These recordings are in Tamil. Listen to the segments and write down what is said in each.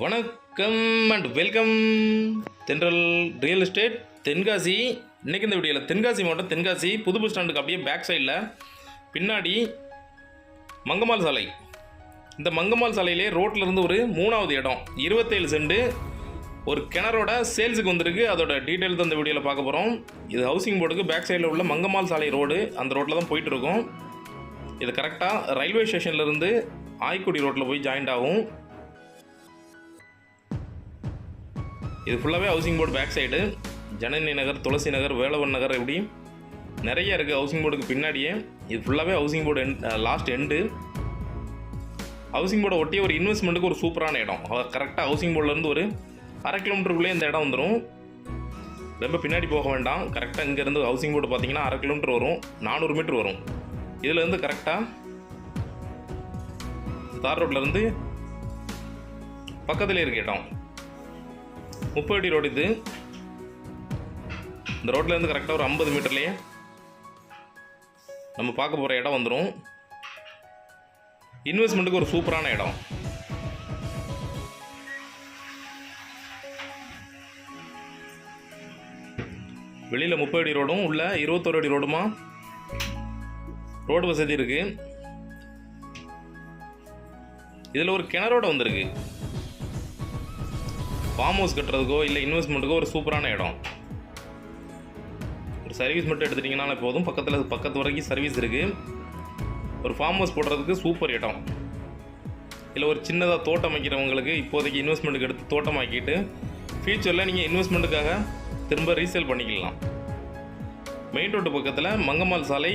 வணக்கம் and welcome Thendral real estate Tenkasi. இன்றைக்கி இந்த வீடியோவில் தென்காசி மாவட்டம் தென்காசி புது பஸ் ஸ்டாண்டுக்கு அப்படியே பேக் சைடில் பின்னாடி மங்கம்மாள் சாலை. இந்த மங்கம்மாள் சாலையிலே ரோட்ல இருந்து ஒரு மூணாவது இடம். இருபத்தேழு செண்டு ஒரு கிணறோட சேல்ஸுக்கு வந்திருக்கு. அதோட டீட்டெயில் தான் இந்த வீடியோவில் பார்க்க போகிறோம் இது ஹவுசிங் போர்டுக்கு பேக் சைடில் உள்ள மங்கம்மாள் சாலை ரோடு அந்த ரோட்டில் தான் போயிட்டுருக்கோம் இது கரெக்டாக ரயில்வே ஸ்டேஷன்லேருந்து ஆய்க்குடி ரோட்டில் போய் ஜாயிண்ட் ஆகும். இது ஃபுல்லாகவே housing board back side Janani Nagar Thulasi Nagar Velavan Nagar இப்படி நிறைய இருக்குது ஹவுசிங் போர்டுக்கு பின்னாடியே. இது ஃபுல்லாகவே housing board end last end housing போர்டை ஒட்டிய ஒரு இன்வெஸ்ட்மெண்ட்டுக்கு ஒரு சூப்பரான இடம். கரெக்டாக ஹவுசிங் போர்ட்லேருந்து ஒரு அரை கிலோமீட்டருக்குள்ளே இந்த இடம் வந்துடும் ரொம்ப பின்னாடி போக வேண்டாம். கரெக்டாக இங்கேருந்து ஹவுசிங் போர்டு பார்த்தீங்கன்னா அரை கிலோமீட்டர் வரும். நானூறு மீட்ரு வரும். இதுலேருந்து கரெக்டாக தார் ரோட்லேருந்து பக்கத்துலேயே இருக்க இடம். முப்பது அடி ரோடு இது. இந்த ரோட்லேருந்து கரெக்டாக ஒரு ஐம்பது மீட்டர்லேயே நம்ம பார்க்க போகிற இடம் வந்துடும் இன்வெஸ்ட்மெண்ட்டுக்கு ஒரு சூப்பரான இடம். வெளியில் முப்பது அடி ரோடும் உள்ள இருபத்தோரு அடி ரோடுமா ரோடு வசதி இருக்குது இதில் ஒரு கிணறோட வந்திருக்கு. ஃபார்ம் ஹவுஸ் கட்டுறதுக்கோ இல்லை இன்வெஸ்ட்மெண்ட்டுக்கோ ஒரு சூப்பரான இடம். ஒரு சர்வீஸ் மட்டும் எடுத்துட்டிங்கனால போதும். பக்கத்தில் பக்கத்து வரைக்கும் சர்வீஸ் இருக்குது ஒரு ஃபார்ம் ஹவுஸ் போடுறதுக்கு சூப்பர் இடம். இல்லை ஒரு சின்னதாக தோட்டம் வைக்கிறவங்களுக்கு இப்போதைக்கு இன்வெஸ்ட்மெண்ட்டுக்கு எடுத்து தோட்டம் ஆக்கிட்டு ஃப்யூச்சரில் நீங்கள் இன்வெஸ்ட்மெண்ட்டுக்காக திரும்ப ரீசேல் பண்ணிக்கலாம். மெயின் ரோட்டு பக்கத்தில் மங்கம்மாள் சாலை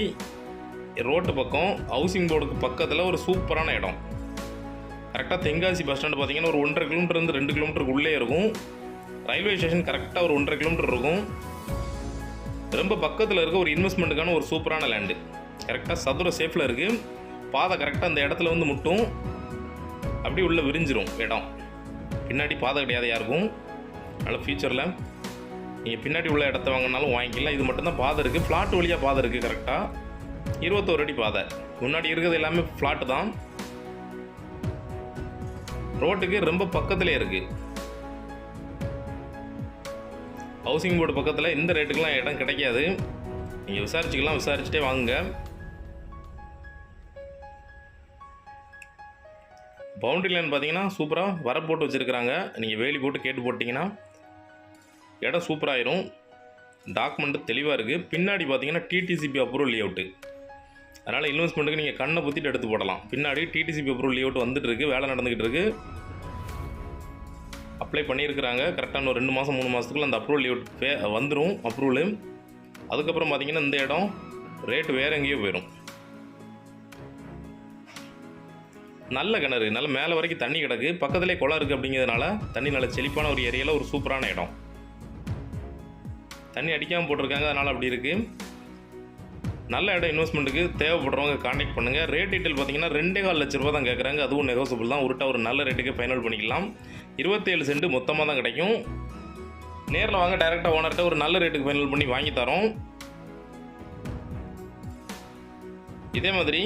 ரோட்டு பக்கம் ஹவுசிங் போர்டுக்கு பக்கத்தில் ஒரு சூப்பரான இடம். கரெக்டாக தென்காசி பஸ் ஸ்டாண்டு பார்த்தீங்கன்னா ஒரு ஒன்றரை கிலோமீட்டர் இருந்து ரெண்டு கிலோமீட்டருக்கு உள்ளே இருக்கும். ரயில்வே ஸ்டேஷன் கரெக்டாக ஒரு ஒன்றரை கிலோமீட்டர் இருக்கும். ரொம்ப பக்கத்தில் இருக்க ஒரு இன்வெஸ்ட்மெண்ட்டுக்கான ஒரு சூப்பரான லேண்டு கரெக்டாக சதுர சேஃபில் இருக்குது பாதை கரெக்டாக அந்த இடத்துல வந்து முட்டும். அப்படியே உள்ளே விரிஞ்சிரும் இடம். பின்னாடி பாதை கிடையாது யாருக்கும். அதனால் ஃபியூச்சரில் நீங்கள் பின்னாடி உள்ள இடத்த வாங்கினாலும் வாங்கிக்கலாம். இது மட்டும்தான் பாதை இருக்குது ஃப்ளாட் வழியாக பாதை இருக்குது கரெக்டாக இருபத்தோரு அடி பாதை. முன்னாடி இருக்கிறது எல்லாமே ஃப்ளாட்டு தான். ரோட்டுக்கு ரொம்ப பக்கத்துலேயே இருக்குது ஹவுசிங் போர்டு பக்கத்தில் இந்த ரேட்டுக்கெலாம் இடம் கிடைக்காது. நீங்கள் விசாரிச்சுக்கலாம் விசாரிச்சுட்டே வாங்குங்க. பவுண்டரி லைன் பார்த்தீங்கன்னா சூப்பராக வர போட்டு வச்சுருக்குறாங்க. நீங்கள் வேலி போட்டு கேட்டு போட்டிங்கன்னா இடம் சூப்பராகிடும் டாக்குமெண்ட்டு தெளிவாக இருக்குது பின்னாடி பார்த்தீங்கன்னா டிடிசிபி அப்ரூவல் லேஅவுட்டு அதனால் இன்வெஸ்ட்மெண்ட்டுக்கு நீங்கள் கண்ணை புத்திட்டு எடுத்து போடலாம். பின்னாடி டிடிசிபி அப்ரூவல் அவுட் வந்துட்டு இருக்கு வேலை நடந்துகிட்டு இருக்கு அப்ளை பண்ணியிருக்கிறாங்க கரெக்டான ஒரு ரெண்டு மாதம் மூணு மாதத்துக்குள்ள அந்த அப்ரூவல் லீவ் பே வந்துடும் அப்ரூவலு அதுக்கப்புறம் பார்த்தீங்கன்னா இந்த இடம் ரேட்டு வேற எங்கேயோ போயிடும் நல்ல கிணறு நல்ல மேலே வரைக்கும் தண்ணி கிடக்கு. பக்கத்துலேயே குளம் இருக்குது அப்படிங்கிறதுனால தண்ணி நல்ல செழிப்பான ஒரு ஏரியாவில் ஒரு சூப்பரான இடம். தண்ணி அடிக்காமல் போட்டிருக்காங்க அதனால் அப்படி இருக்குது நல்ல இடம் இன்வெஸ்ட்மெண்ட்டுக்கு தேவைப்படுறவங்க காண்டாக்ட் பண்ணுங்கள் ரேட் டீட்டெயில் பார்த்தீங்கன்னா ரெண்டே கால் லட்ச ரூபா தான் கேட்குறாங்க அதுவும் நெகோசபிள் தான். உருட்டா ஒரு நல்ல ரேட்டுக்கு ஃபைனல் பண்ணிக்கலாம். இருபத்தேழு சென்ட் மொத்தமாக தான் கிடைக்கும். நேரில் வாங்க டைரெக்டாக ஓனர்கிட்ட ஒரு நல்ல ரேட்டுக்கு ஃபைனல் பண்ணி வாங்கி தரோம். இதே மாதிரி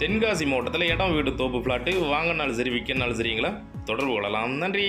தென்காசி மாவட்டத்தில் இடம் வீடு தோப்பு ஃப்ளாட்டு வாங்கினாலும் சரி விற்கனாலும் சரிங்களா? தொடர்பு கொள்ளலாம். நன்றி.